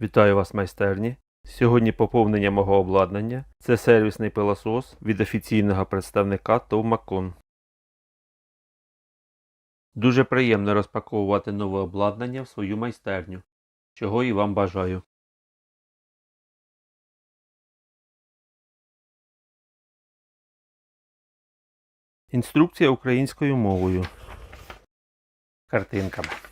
Вітаю вас майстерні. Сьогодні поповнення мого обладнання. Це сервісний пилосос від офіційного представника ТОВ Макон. Дуже приємно розпаковувати нове обладнання в свою майстерню, чого і вам бажаю. Інструкція українською мовою. Картинками.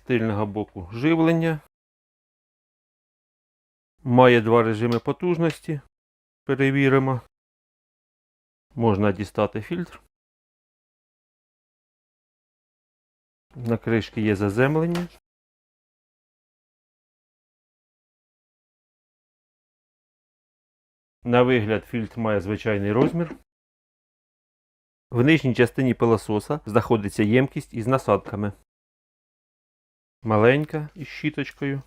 З тильного боку живлення. Має два режими потужності. Перевіримо. Можна дістати фільтр. На кришці є заземлення. На вигляд фільтр має звичайний розмір. В нижній частині пилососа знаходиться ємкість із насадками. Маленька із щіточкою.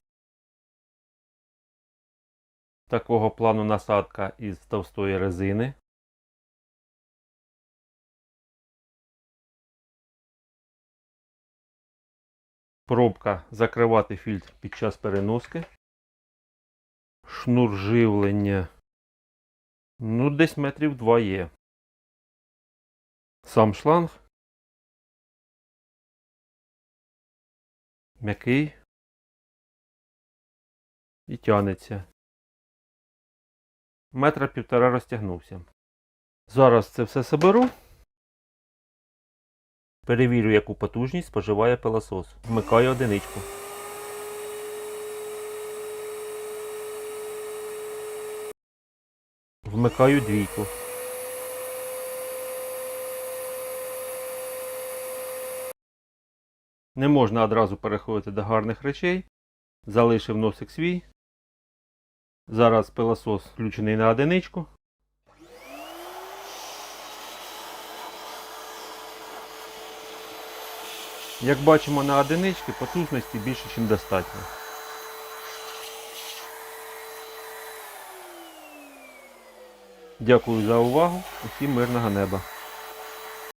Такого плану насадка із товстої резини. Пробка закривати фільтр під час переноски. Шнур живлення. Ну, десь метрів два є. Сам шланг. М'який. І тянеться. Метра півтора розтягнувся. Зараз це все соберу. Перевірю, яку потужність споживає пилосос. Вмикаю одиничку. Вмикаю двійку. Не можна одразу переходити до гарних речей. Залишив носик свій. Зараз пилосос включений на одиничку. Як бачимо на одиничці, потужності більше, ніж достатньо. Дякую за увагу. Усім мирного неба.